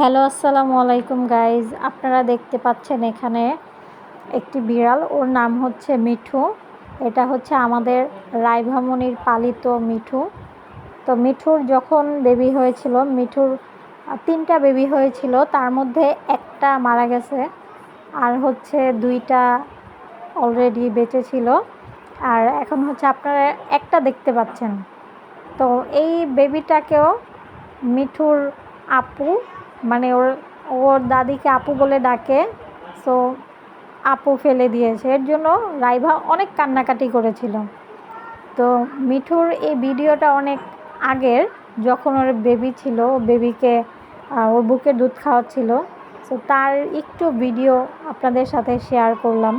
Hello, আসসালামু আলাইকুম guys. আপনারা দেখতে পাচ্ছেন এখানে একটি বিড়াল। ওর নাম হচ্ছে মিঠু। এটা হচ্ছে আমাদের রায়ভামনির পালিত মিঠু। তো মিঠুর যখন বেবি হয়েছিল, মিঠুর তিনটা বেবি হয়েছিল, তার মধ্যে একটা মারা গেছে আর হচ্ছে দুইটা অলরেডি বেঁচে ছিল। আর এখন হচ্ছে আপনারা একটা দেখতে পাচ্ছেন। তো এই বেবিটাকেও মিঠুর আপু মানে ওর ওর দাদিকে আপু বলে ডাকে সো আপু ফেলে দিয়েছে। এর জন্য রাইভা অনেক কান্নাকাটি করেছিল। তো মিঠুর এই ভিডিওটা অনেক আগের, যখন ওর বেবি ছিল বেবিকে ওর বুকের দুধ খাওয়াচ্ছিল। সো তার একটু ভিডিও আপনাদের সাথে শেয়ার করলাম।